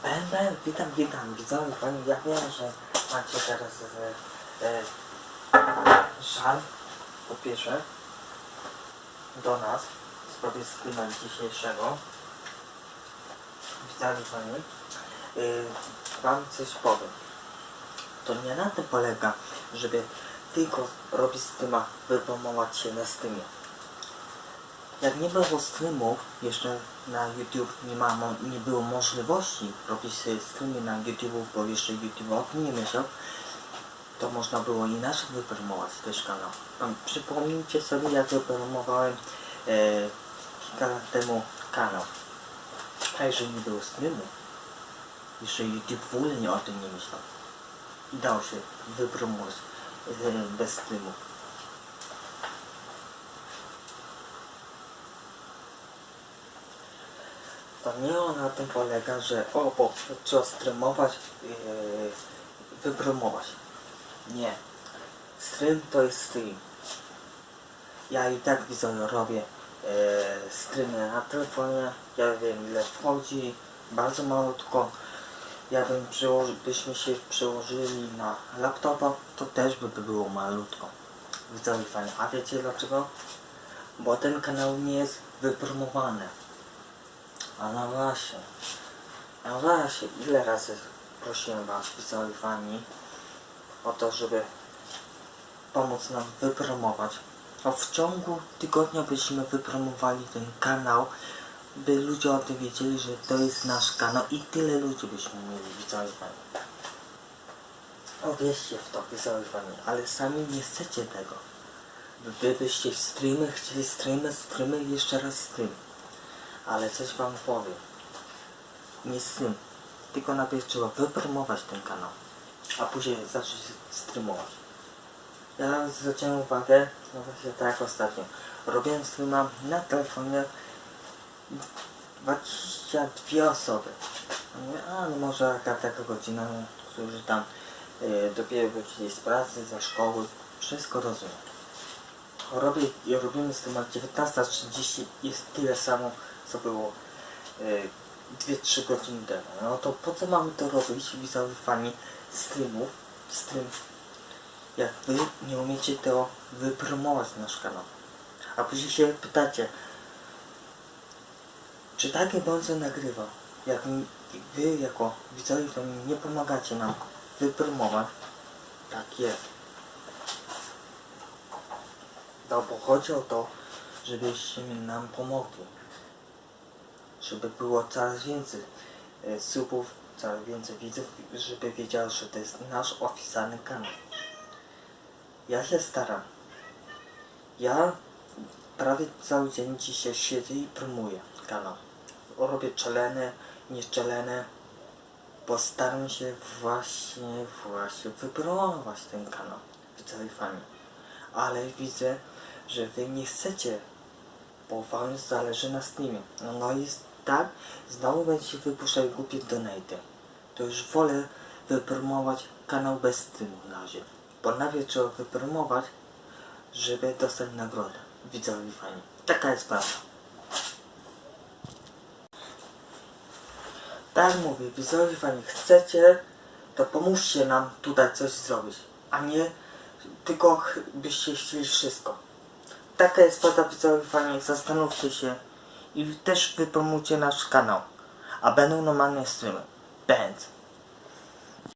Ben, ben, witam, witam, widzowie, pani, ja wiem, że macie teraz e, e, żal, po pierwsze, do nas, w sprawie streama dzisiejszego. Widzowie, pani, e, wam coś powiem. To nie na tym polega, żeby tylko robić streama, wypromować się na streamie. Jak nie było streamów, jeszcze na YouTube nie, ma, nie było możliwości robić sobie streamy na YouTube, bo jeszcze YouTube o tym nie myślał, to można było inaczej wypromować też kanał. Tam Przypomnijcie sobie, jak wypromowałem e, kilka lat temu kanał. A jeżeli nie było streamu, jeszcze YouTube w ogóle nie o tym nie myślał. I dał się wypromować e, bez streamu. To nie na tym polega, że o, bo trzeba streamować, yy, wypromować. Nie. Stream to jest stream. Ja i tak widzę, robię yy, streamy na telefonie. Ja wiem ile wchodzi, bardzo malutko. Ja bym przełoży, byśmy się przełożyli na laptopa, to też by było malutko. Widzowie fajnie. A wiecie dlaczego? Bo ten kanał nie jest wypromowany. A no właśnie. No właśnie, ile razy prosiłem was, widzowie fani, o to, żeby pomóc nam wypromować. A w ciągu tygodnia byśmy wypromowali ten kanał, by ludzie o tym wiedzieli, że to jest nasz kanał i tyle ludzi byśmy mieli, widzowie fani. O, wierzcie w to, widzowie fani, ale sami nie chcecie tego. Wy byście streamy, chcieli streamy, streamy jeszcze raz stream. Ale coś wam powiem. Nie z tym. Tylko najpierw trzeba wypromować ten kanał. A później zacząć streamować. Ja zwróciłem uwagę, no właśnie tak ostatnio. Robiłem streama na telefonie 22 osoby. A no może jaka taka godzina, którzy tam y, dopiero wrócili z pracy, ze szkoły. Wszystko rozumiem. Robię, robimy streama 19.30 jest tyle samo co było y, 2-3 godziny temu. No to po co mamy to robić, widzowie fani streamów, stream, jak wy nie umiecie to wypromować nasz kanał. A później się pytacie, czy takie bądź nagrywa, jak wy jako widzowie fani nie pomagacie nam wypromować, tak jest. No bo chodzi o to, żebyście nam pomogli żeby było coraz więcej e, subów, coraz więcej widzów, żeby wiedział, że to jest nasz oficjalny kanał. Ja się staram. Ja prawie cały dzień dzisiaj siedzę i promuję kanał. Robię czelene, nieczelene, bo staram się właśnie, właśnie wypromować ten kanał. Widzowie fani. Ale widzę, że wy nie chcecie bo wam zależy na streamie. No, no jest tak, znowu będziecie wypuszczać głupie donaty. To już wolę wypromować kanał bez streamu na razie. Bo najpierw trzeba wypromować, żeby dostać nagrodę. Widzowie fani. Taka jest prawda. Tak mówię, widzowie fani, chcecie, to pomóżcie nam tutaj coś zrobić. A nie tylko byście chcieli wszystko. Taka jest prawda widzowie fani, zastanówcie się i też wypromujcie nasz kanał. A będą normalne streamy. Będą.